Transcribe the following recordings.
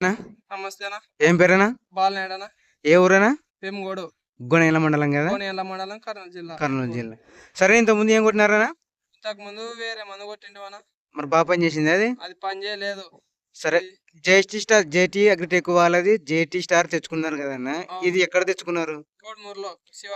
నమస్తేనా? ఏం పేరేనా బాలనేడనా? ఏ ఊరేనా పెమ్గోడు గుణేల మండలం కదా? కోనేల మండలం కర్నూలు జిల్లా. కర్నూలు జిల్లా. సరే ఇంత ముందు ఏం కొట్టినారనా ఇంతకు ముందు వేరే మందు కొట్టిండు మరి బాగా పని చేసింది అది? అది పని చేయలేదు. సరే J T star J T agritech వాళ్ళది జేటీ స్టార్ తెచ్చుకున్నారు కదన్న? ఆ. ఇది ఎక్కడ తెచ్చుకున్నారు? కోడమూరులో శివ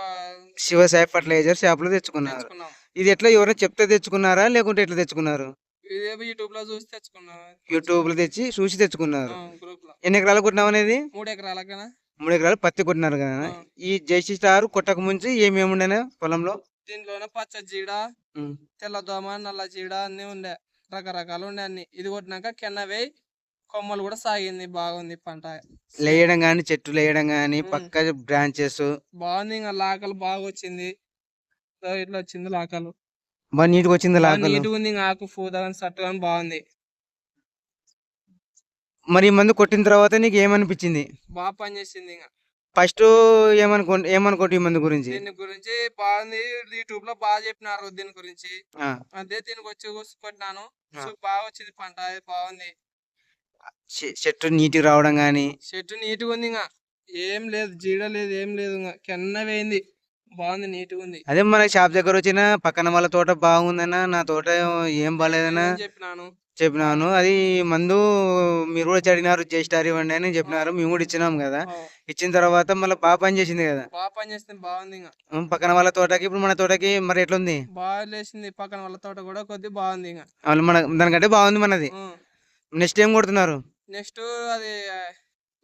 శివ సాయి ఫర్టిలైజర్ షాప్లో తెచ్చుకున్నారు. తెచ్చుకున్నాం. ఇది ఎట్లా ఎవరైనా చెప్తే తెచ్చుకున్నారా? లేకుంటే ఎట్లా తెచ్చుకున్నారు? ఇదేమో యూట్యూబ్లో చూసి తెచ్చుకున్నాం. యూట్యూబ్లో తెచ్చి చూసి తెచ్చుకున్నారు. గ్రూప్లో. ఎన్ని ఎకరాలు కొట్టినావు అనేది? మూడు ఎకరాలకనా మూడు ఎకరాలు పత్తి కొట్టినారు కదా. ఈ జేసీ స్టార్ కొట్టక ముందు ఏమేమి ఉండేనా పొలంలో? దీంట్లోనే పచ్చ జీడ ఉమ్. తెల్ల దోమ నల్ల జీడ అన్ని ఉండే. రకరకాలు ఉండే అన్ని. ఇది కొట్టినాక వేయి కొమ్మలు కూడా సాగింది. బాగుంది పంట. లేయడం కానీ చెట్టు లేయడం ఉమ్. పక్క బ్రాంచెస్. బాగుంది. ఇంకా లాకలు బాగా వచ్చింది ఇట్లా వచ్చింది లాకలు. బాగా నీట్గా వచ్చింది బాగా లాకలు నీట్గా ఉంది ఇంకా ఆకు పూత కానీ సట్టు కానీ బాగుంది. మరి ఈ మందు కొట్టిన తర్వాత నీకు ఏమనిపించింది? బాగా పనిచేసింది ఇంకా. ఫస్ట్ ఏమనుకో ఏమనుకోండి ఈ మందు గురించి? దీని గురించి బాగుంది. యూట్యూబ్లో బాగా చెప్పినారు దీని గురించి. ఆ, అదే దీనికి వచ్చి కొట్టినాను. ఆ. సో బాగా వచ్చింది పంట అది బాగుంది. చె- చెట్టు నీట్గా రావడం కానీ చెట్టు నీట్గా ఉంది ఇంకా. ఏం లేదు జీడ లేదు ఏం లేదు ఇంకా. కెన్న వేయింది. బాగుంది నీట్గా ఉంది. అదే మన షాప్ దగ్గర వచ్చిన పక్కన వాళ్ళ తోట బాగుందన్నా నా తోట ఏం బాగాలేదన్నా చెప్పినాను? చెప్పినాను. అది మందు మీరు కూడా చడినారు చేసినారు ఇవ్వండి అని చెప్పినారు. మేము కూడా ఇచ్చినాం కదా. ఇచ్చిన తర్వాత మళ్ళీ బాగా పని చేసింది కదా. బాగా పని చేస్తుంది బాగుంది ఇంకా. పక్కన వాళ్ళ తోటకి ఇప్పుడు మన తోటకి మరి ఎట్లుంది? బాగా లేచింది పక్కన వాళ్ళ తోట కూడా కొద్ది బాగుంది ఇంకా. మన దానికంటే బాగుంది మనది. నెక్స్ట్ ఏం కొడుతున్నారు? నెక్స్ట్ అది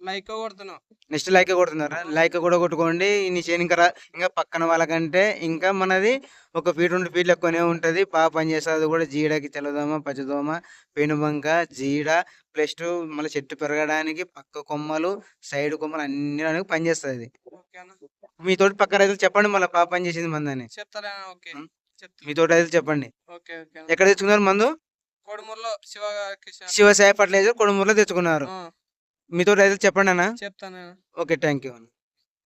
లైక్ కొడుతున్నాం నెక్స్ట్ లైక్ కొడుతున్నారా? లైక్ కూడా కొట్టుకోండి. నీ చేను ఇంకా ఇంకా పక్కన వాళ్ళకంటే ఇంకా మనది ఒక ఫీట్ రెండు ఫీట్లు ఎక్కువనే ఉంటుంది. బాగా పనిచేస్తుంది కూడా జీడకి తెల్లదోమ పచ్చదోమ పెనుబంక జీడ ప్లస్ మళ్ళీ చెట్టు పెరగడానికి పక్క కొమ్మలు సైడ్ కొమ్మలు అన్ని దానికి పనిచేస్తుంది ఓకేనా మీతోటి పక్క రైతులు చెప్పండి మళ్ళీ బాగా పనిచేసింది మందని చెప్తారా? ఓకే. చెప్తా. మీతోటి రైతులు చెప్పండి. ఎక్కడ తెచ్చుకున్నారు మందు? కొడుమూరులో శివ శివసాయి ఫర్టిలైజర్ కొడుమూరులో తెచ్చుకున్నారు. మీతో రైతులు చెప్పండి అన్న చెప్తాను ఓకే థ్యాంక్ యూ